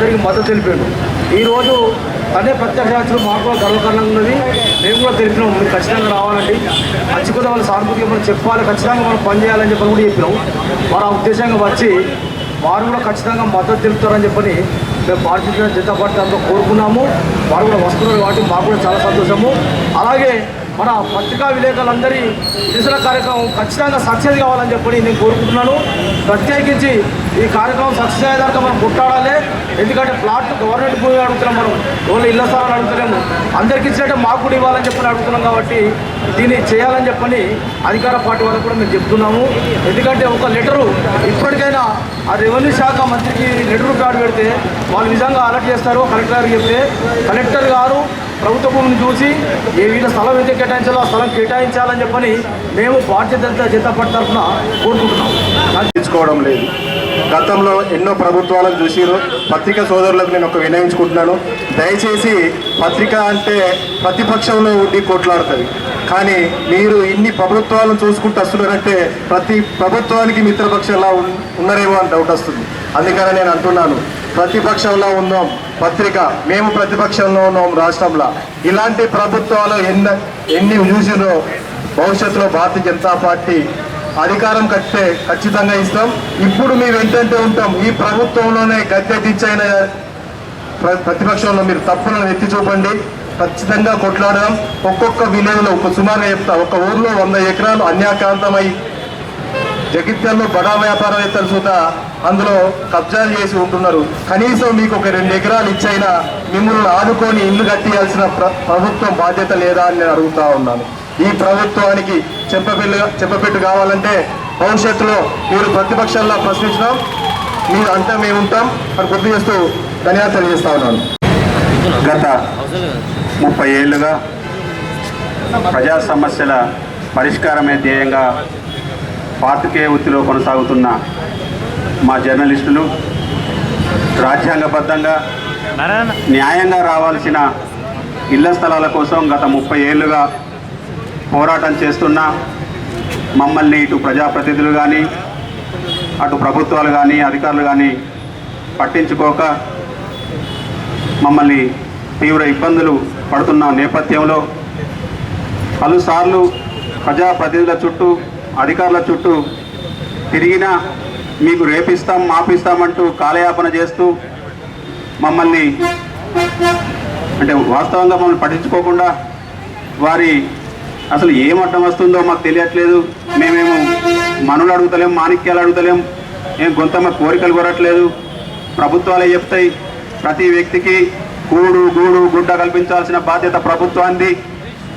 చేయాలని అందరికీ మద్దతు తెలిపాడు ఈరోజు అదే ప్రత్యక్ష మాకు కూడా గర్వకారణంగా ఉన్నది. మేము కూడా తెలిపినాం మీరు ఖచ్చితంగా రావాలండి. ఖచ్చితంగా వాళ్ళ సానుభూతి మనం చెప్పాలి? ఖచ్చితంగా మనం పని చేయాలని చెప్పని కూడా చెప్పినాం. వారు ఆ ఉద్దేశంగా వచ్చి వారు కూడా ఖచ్చితంగా మద్దతు తెలుపుతారని చెప్పని మేము భారతీయ జనతా పార్టీ అంతా కోరుకున్నాము. వారు కూడా వస్తున్నారు కాబట్టి మాకు కూడా చాలా సంతోషము. అలాగే మన పత్రికా విలేకరులందరి నిరసన కార్యక్రమం ఖచ్చితంగా సక్సెస్ కావాలని చెప్పని నేను కోరుకుంటున్నాను. ప్రత్యేకించి ఈ కార్యక్రమం సక్సెస్ అయ్యేదాకా మనం కొట్టాడాలి. ఎందుకంటే ప్లాట్ గవర్నమెంట్ భూమి అడుగుతున్నాం మనం. ఓన్లీ ఇళ్ళ స్థలాలు అడుగుతున్నాము అందరికి ఇచ్చినట్టే మాకు కూడా ఇవ్వాలని చెప్పని అడుగుతున్నాం కాబట్టి దీన్ని చేయాలని చెప్పని అధికార పార్టీ వాళ్ళకు కూడా మేము చెప్తున్నాము. ఎందుకంటే ఒక లెటరు ఇప్పటికైనా ఆ రెవెన్యూ శాఖ మంత్రికి లెటర్ కార్డు పెడితే వాళ్ళు నిజంగా అలర్ట్ చేస్తారు కలెక్టర్ గారికి చెప్తే కలెక్టర్ గారు ప్రభుత్వ భూమిని చూసి ఏ వీళ్ళ స్థలం అయితే కేటాయించాలో ఆ స్థలం కేటాయించాలని చెప్పని మేము భారతీయ జనతా జనతా పార్టీ తరఫున కోరుకుంటున్నాం తెచ్చుకోవడం లేదు. గతంలో ఎన్నో ప్రభుత్వాలను చూసిరు. పత్రిక సోదరులకు నేను ఒక వినయించుకుంటున్నాను. దయచేసి పత్రిక అంటే ప్రతిపక్షంలో ఉండి కొట్లాడుతుంది. కానీ మీరు ఇన్ని ప్రభుత్వాలను చూసుకుంటూ వస్తున్నారంటే ప్రతి ప్రభుత్వానికి మిత్రపక్షంలా ఉన్నారేమో అని డౌట్ వస్తుంది. అందుకని నేను అంటున్నాను. ప్రతిపక్షంలో ఉన్నాం. పత్రిక మేము ప్రతిపక్షంలో ఉన్నాం రాష్ట్రంలో. ఇలాంటి ప్రభుత్వాలు ఎన్న ఎన్ని చూసినో భవిష్యత్తులో భారతీయ జనతా పార్టీ అధికారం కట్టే ఖచ్చితంగా ఇస్తాం. ఇప్పుడు మేము ఎంతంటే ఉంటాం ఈ ప్రభుత్వంలోనే గద్దె దించైన ప్ర- ప్రతిపక్షంలో మీరు తప్పులను ఎత్తి చూపండి. ఖచ్చితంగా కొట్లాడడం ఒక్కొక్క విలేజ్లో ఒక సుమారుగా చెప్తా ఒక ఊర్లో వంద ఎకరాలు అన్యాకాంతమై జగిత్యాల్లో బడా వ్యాపారవేత్తలు చూత అందులో కబ్జాలు చేసి ఉంటున్నారు. కనీసం మీకు ఒక రెండు ఎకరాలు ఇచ్చైనా మిమ్మల్ని ఆదుకొని ఇల్లు కట్టియాల్సిన ప్ర- ప్రభుత్వం బాధ్యత లేదా అని నేను అడుగుతా ఉన్నాను. ఈ ప్రభుత్వానికి చెప్పపెల్లు చెప్పపెట్టు కావాలంటే భవిష్యత్తులో మీరు ప్రతిపక్షంలో ప్రశ్నించడం మీరు అంతా మేము ఉంటాం అని గుర్తు చేస్తూ ధన్యవాదాలు తెలియజేస్తా ఉన్నాను. గత ముప్పై ఏళ్ళుగా ప్రజా సమస్యల పరిష్కారమే ధ్యేయంగా పాతికేయ వృత్తిలో కొనసాగుతున్న మా జర్నలిస్టులు రాజ్యాంగబద్ధంగా న్యాయంగా రావాల్సిన ఇళ్ళ స్థలాల కోసం గత ముప్పై ఏళ్ళుగా పోరాటం చేస్తున్న మమ్మల్ని ఇటు ప్రజాప్రతినిధులు కానీ అటు ప్రభుత్వాలు కానీ అధికారులు కానీ పట్టించుకోక మమ్మల్ని తీవ్ర ఇబ్బందులు పడుతున్న నేపథ్యంలో పలుసార్లు ప్రజాప్రతినిధుల చుట్టూ అధికారుల చుట్టూ తిరిగినా మీకు రేపిస్తాం మాపిస్తామంటూ కాలయాపన చేస్తూ మమ్మల్ని అంటే వాస్తవంగా మమ్మల్ని పట్టించుకోకుండా వారి అసలు ఏం అడ్డం వస్తుందో మాకు తెలియట్లేదు. మేమేమో మనులు అడుగుతలేం మాణిక్యాలు అడుగుతలేం ఏం గొంతమ్మ కోరికలు కొరట్లేదు. ప్రభుత్వాలే చెప్తాయి ప్రతి వ్యక్తికి కూడు గూడు గుడ్డ కల్పించాల్సిన బాధ్యత ప్రభుత్వాన్ని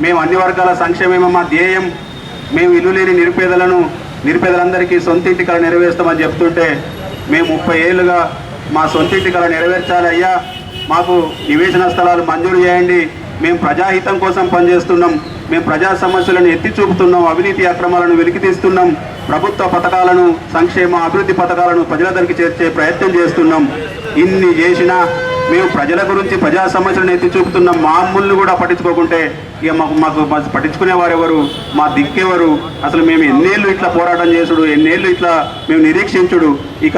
మేము అన్ని వర్గాల సంక్షేమమే మా ధ్యేయం. మేము ఇల్లు లేని నిరుపేదలను నిరుపేదలందరికీ సొంతింటి కళ నెరవేరుస్తామని చెప్తుంటే మేము ముప్పై ఏళ్ళుగా మా సొంతింటి కళ నెరవేర్చాలి అయ్యా. మాకు నివేశన స్థలాలు మంజూరు చేయండి. మేము ప్రజాహితం కోసం పనిచేస్తున్నాం. మేము ప్రజా సమస్యలను ఎత్తి చూపుతున్నాం అవినీతి అక్రమాలను వెలికితీస్తున్నాం ప్రభుత్వ పథకాలను సంక్షేమ అభివృద్ధి పథకాలను ప్రజల దగ్గరికి చేర్చే ప్రయత్నం చేస్తున్నాం. ఇన్ని చేసినా మేము ప్రజల గురించి ప్రజా సమస్యలను ఎత్తి చూపుతున్నాం మామూలు కూడా పట్టించుకోకుంటే ఇక మాకు మాకు మాకు పట్టించుకునేవారు ఎవరు మా దిక్కెవరు? అసలు మేము ఎన్నేళ్ళు ఇట్లా పోరాటం చేసుడు ఎన్నేళ్ళు ఇట్లా మేము నిరీక్షించుడు? ఇక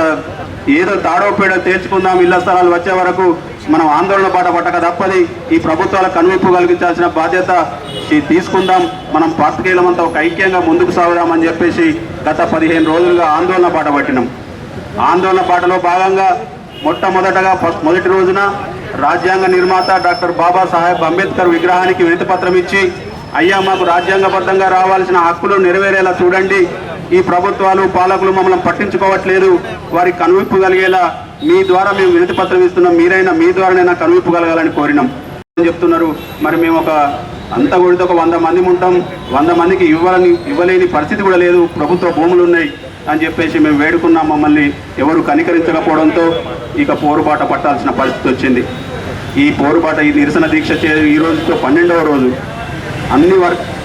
ఏదో తాడోపేడో తేల్చుకుందాం ఇళ్ళ స్థలాలు వచ్చే వరకు మనం ఆందోళన బాట పట్టక తప్పది. ఈ ప్రభుత్వాల కనువిప్పు కలిగించాల్సిన బాధ్యత తీసుకుందాం. మనం పాత్రికేయులమంతా ఒక ఐక్యంగా ముందుకు సాగుదామని చెప్పేసి గత పదిహేను రోజులుగా ఆందోళన బాట పట్టినాం. ఆందోళన బాటలో భాగంగా మొట్టమొదటగా ఫస్ట్ మొదటి రోజున రాజ్యాంగ నిర్మాత డాక్టర్ బాబాసాహెబ్ అంబేద్కర్ విగ్రహానికి వినతిపత్రం ఇచ్చి అయ్యా మాకు రాజ్యాంగబద్ధంగా రావాల్సిన హక్కులు నెరవేరేలా చూడండి. ఈ ప్రభుత్వాలు పాలకులు మమ్మల్ని పట్టించుకోవట్లేదు. వారికి కనువిప్పు కలిగేలా మీ ద్వారా మేము వినతి పత్రం ఇస్తున్నాం. మీరైనా మీ ద్వారానైనా కనువిప్పు కలగాలని కోరినాం. అని చెప్తున్నారు. మరి మేము ఒక అంత కొడితే ఒక వంద మంది ఉంటాం. వంద మందికి ఇవ్వాలని ఇవ్వలేని పరిస్థితి కూడా లేదు. ప్రభుత్వ భూములు ఉన్నాయి అని చెప్పేసి మేము వేడుకున్నాం మమ్మల్ని. ఎవరు కనికరించకపోవడంతో ఇక పోరుబాట పట్టాల్సిన పరిస్థితి వచ్చింది. ఈ పోరుబాట ఈ నిరసన దీక్ష చే ఈ రోజుతో పన్నెండవ రోజు. అన్ని వర్క్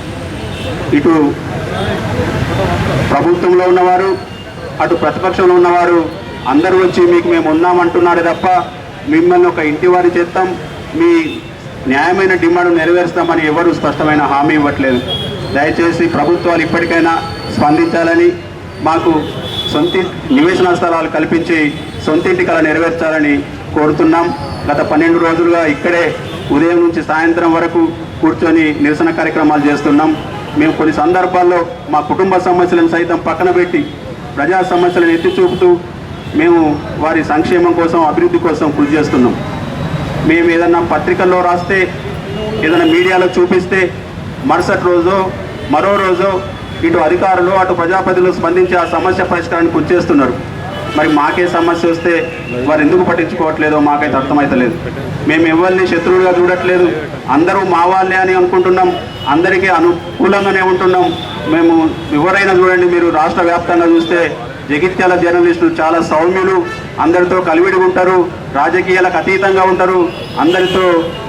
ఇటు ప్రభుత్వంలో ఉన్నవారు అటు ప్రతిపక్షంలో ఉన్నవారు అందరూ వచ్చి మీకు మేము ఉన్నామంటున్నారు తప్ప మిమ్మల్ని ఒక ఇంటి వారి చేస్తాం మీ న్యాయమైన డిమాండ్ నెరవేరుస్తామని ఎవరు స్పష్టమైన హామీ ఇవ్వట్లేదు. దయచేసి ప్రభుత్వాలు ఇప్పటికైనా స్పందించాలని మాకు సొంత నివేశన స్థలాలు కల్పించి సొంతింటి కళ నెరవేర్చాలని కోరుతున్నాం. గత పన్నెండు రోజులుగా ఇక్కడే ఉదయం నుంచి సాయంత్రం వరకు కూర్చొని నిరసన కార్యక్రమాలు చేస్తున్నాం. మేము కొన్ని సందర్భాల్లో మా కుటుంబ సమస్యలను సైతం పక్కన పెట్టి ప్రజా సమస్యలను ఎత్తి చూపుతూ మేము వారి సంక్షేమం కోసం అభివృద్ధి కోసం కృషి చేస్తున్నాం. మేము ఏదన్నా పత్రికల్లో రాస్తే ఏదైనా మీడియాలో చూపిస్తే మరుసటి రోజు మరో రోజు ఇటు అధికారులు అటు ప్రజాపతిలో స్పందించి ఆ సమస్య పరిష్కారానికి కృషి చేస్తున్నారు. మరి మాకే సమస్య వస్తే వారు ఎందుకు పట్టించుకోవట్లేదో మాకైతే అర్థమవుతలేదు మేము ఎవరిని శత్రువులుగా చూడట్లేదు. అందరూ మా వాళ్ళే అని అనుకుంటున్నాం. అందరికీ అనుకూలంగానే ఉంటున్నాం. మేము ఎవరైనా చూడండి మీరు రాష్ట్ర వ్యాప్తంగా చూస్తే జగిత్యాల జర్నలిస్టులు చాలా సౌమ్యులు. అందరితో కలివిడి ఉంటారు రాజకీయాలకు అతీతంగా ఉంటారు. అందరితో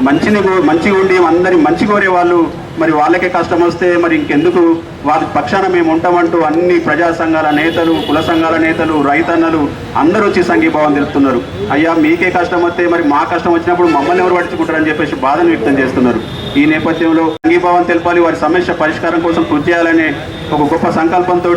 మంచిని మంచిగా ఉండి అందరి మంచి కోరే వాళ్ళు. మరి వాళ్ళకే కష్టం వస్తే మరి ఇంకెందుకు? వారి పక్షాన మేము ఉంటామంటూ అన్ని ప్రజా సంఘాల నేతలు కుల సంఘాల నేతలు రైతన్నలు అందరూ వచ్చి సంఘీభావం తెలుపుతున్నారు. అయ్యా మీకే కష్టం వస్తే మరి మా కష్టం వచ్చినప్పుడు మమ్మల్ని ఎవరు పట్టించుకుంటారని చెప్పేసి బాధను వ్యక్తం చేస్తున్నారు. ఈ నేపథ్యంలో సంఘీభావం తెలపాలి. వారి సమస్య పరిష్కారం కోసం కృషి చేయాలనే ఒక గొప్ప సంకల్పంతో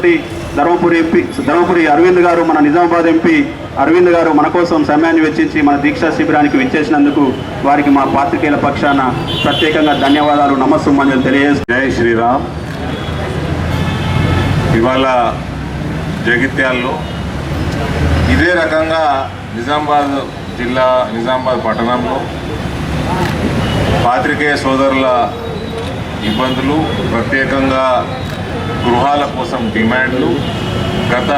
ధర్మపురి ఎంపీ ధర్మపురి అరవింద్ గారు మన నిజామాబాద్ ఎంపీ అరవింద్ గారు మన కోసం సమయాన్ని వెచ్చించి మన దీక్షా శిబిరానికి విచ్చేసినందుకు వారికి మా పాత్రికేయుల పక్షాన ప్రత్యేకంగా ధన్యవాదాలు నమస్సుమాన్యులు తెలియజేస్తున్నాను జై శ్రీరామ్. ఇవాళ జగిత్యాల్లో ఇదే రకంగా నిజామాబాద్ జిల్లా నిజామాబాద్ పట్టణంలో పాత్రికేయ సోదరుల ఇబ్బందులు ప్రత్యేకంగా గృహాల కోసం డిమాండ్లు. గత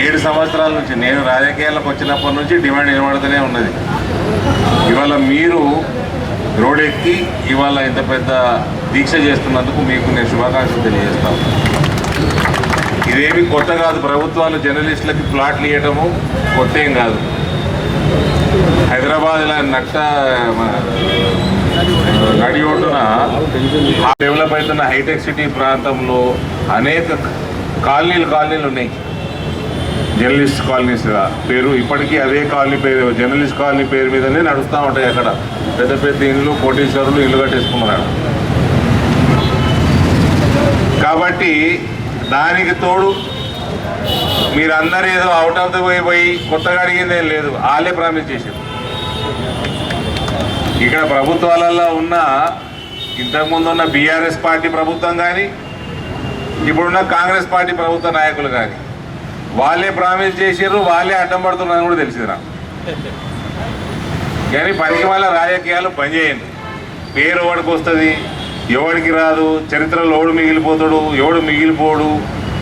ఏడు సంవత్సరాల నుంచి నేను రాజకీయాలకు వచ్చినప్పటి నుంచి డిమాండ్ నిలబడుతూనే ఉన్నది. ఇవాళ మీరు రోడెక్కి ఇవాళ ఇంత పెద్ద దీక్ష చేస్తున్నందుకు మీకు నేను శుభాకాంక్షలు తెలియజేస్తాను. ఇదేమి కొత్త కాదు ప్రభుత్వాలు జర్నలిస్టులకి ప్లాట్లు ఇవ్వటము కొత్త ఏం కాదు. హైదరాబాద్ ఇలా నట్ట గడి నడి ఒడ్డున డెవలప్ అవుతున్న హైటెక్ సిటీ ప్రాంతంలో అనేక కాలనీలు కాలనీలు ఉన్నాయి. జర్నలిస్ట్ కాలనీస్ పేరు ఇప్పటికీ అదే కాలనీ పేరు జర్నలిస్ట్ కాలనీ పేరు మీదనే నడుస్తూ ఉంటాయి అక్కడ. పెద్ద పెద్ద ఇల్లు కోటీశ్వరులు ఇల్లు కట్టేసుకున్నారు కాబట్టి దానికి తోడు మీరందరూ ఏదో అవుట్ ఆఫ్ ద వే పోయి కొత్తగా అడిగిందేం లేదు. వాళ్ళే ప్రామిస్ చేసారు ఇక్కడ ప్రభుత్వాలలో ఉన్న ఇంతకుముందు ఉన్న బీఆర్ఎస్ పార్టీ ప్రభుత్వం కానీ ఇప్పుడున్న కాంగ్రెస్ పార్టీ ప్రభుత్వ నాయకులు కానీ వాళ్ళే ప్రామిస్ చేసారు వాళ్ళే అడ్డం పడుతున్నారని కూడా తెలిసింది నాకు. కానీ పనికి వాళ్ళ రాజకీయాలు పనిచేయండి. పేరు ఎవరికి వస్తుంది ఎవడికి రాదు చరిత్రలో ఎవడు మిగిలిపోతాడు ఎవడు మిగిలిపోడు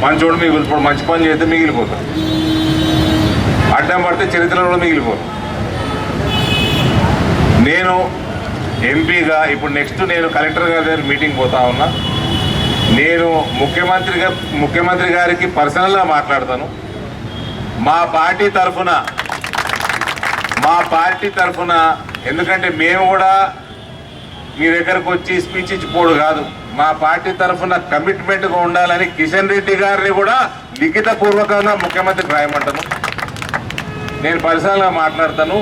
మంచోడు మిగిలిపోడు మంచి పని చేస్తే మిగిలిపోతాడు. అడ్డం పడితే చరిత్రలో మిగిలిపోతాడు నేను ఎంపీగా ఇప్పుడు నెక్స్ట్ నేను కలెక్టర్ గారి దగ్గర మీటింగ్ పోతా ఉన్నా. నేను ముఖ్యమంత్రిగా ముఖ్యమంత్రి గారికి పర్సనల్గా మాట్లాడతాను. మా పార్టీ తరఫున మా పార్టీ తరఫున ఎందుకంటే మేము కూడా మీ దగ్గరకు వచ్చి స్పీచ్ ఇచ్చిపోడు కాదు. మా పార్టీ తరఫున కమిట్మెంట్గా ఉండాలని కిషన్ రెడ్డి గారిని కూడా లిఖిత పూర్వకంగా ముఖ్యమంత్రికి రాయమంటాను. నేను పర్సనల్గా మాట్లాడతాను.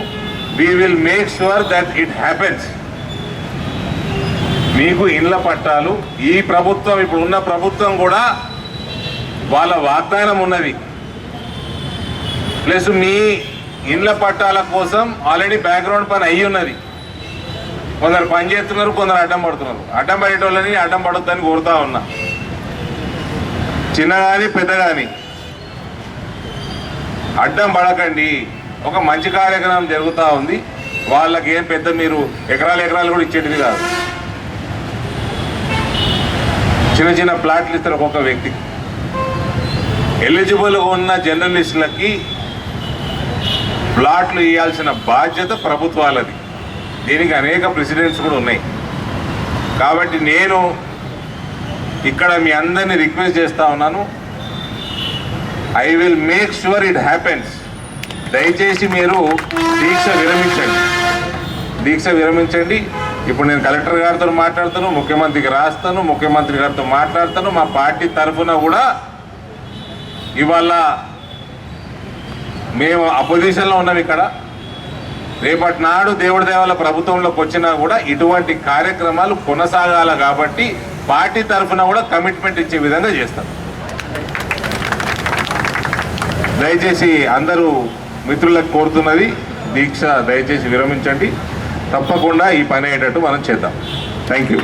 We will make sure that it happens మీకు ఇండ్ల పట్టాలు ఈ ప్రభుత్వం ఇప్పుడు ఉన్న ప్రభుత్వం కూడా వాళ్ళ వాగ్దానం ఉన్నది. ప్లస్ మీ ఇండ్ల పట్టాల కోసం ఆల్రెడీ బ్యాక్గ్రౌండ్ పని అయ్యి ఉన్నది. కొందరు పని చేస్తున్నారు కొందరు అడ్డం పడుతున్నారు. అడ్డం పడేటోళ్ళని అడ్డం పడొద్దని కోరుతా ఉన్నా. చిన్న కానీ పెద్ద కానీ అడ్డం పడకండి. ఒక మంచి కార్యక్రమం జరుగుతూ ఉంది. వాళ్ళకి ఏం పెద్ద మీరు ఎకరాలు ఎకరాలు కూడా ఇచ్చేటిది కాదు. చిన్న చిన్న ప్లాట్లు ఇస్తారు ఒక్కొక్క వ్యక్తికి ఎలిజిబుల్గా ఉన్న జర్నలిస్టులకి ప్లాట్లు ఇవ్వాల్సిన బాధ్యత ప్రభుత్వాలది. దీనికి అనేక ప్రెసిడెంట్స్ కూడా ఉన్నాయి. కాబట్టి నేను ఇక్కడ మీ అందరినీ రిక్వెస్ట్ చేస్తా ఉన్నాను. I will make sure it happens. దయచేసి మీరు దీక్ష విరమించండి. దీక్ష విరమించండి. ఇప్పుడు నేను కలెక్టర్ గారితో మాట్లాడతాను ముఖ్యమంత్రికి రాస్తాను ముఖ్యమంత్రి గారితో మాట్లాడతాను. మా పార్టీ తరఫున కూడా ఇవాళ మేము అపోజిషన్లో ఉన్నాం ఇక్కడ. రేపటి నాడు దేవుడి దేవాల ప్రభుత్వంలోకి వచ్చినా కూడా ఇటువంటి కార్యక్రమాలు కొనసాగాల కాబట్టి పార్టీ తరఫున కూడా కమిట్మెంట్ ఇచ్చే విధంగా చేస్తాం. దయచేసి అందరూ మిత్రులకు కోరుతున్నది దీక్ష దయచేసి విరమించండి. తప్పకుండా ఈ పని అయ్యేటట్టు మనం చేద్దాం. Thank you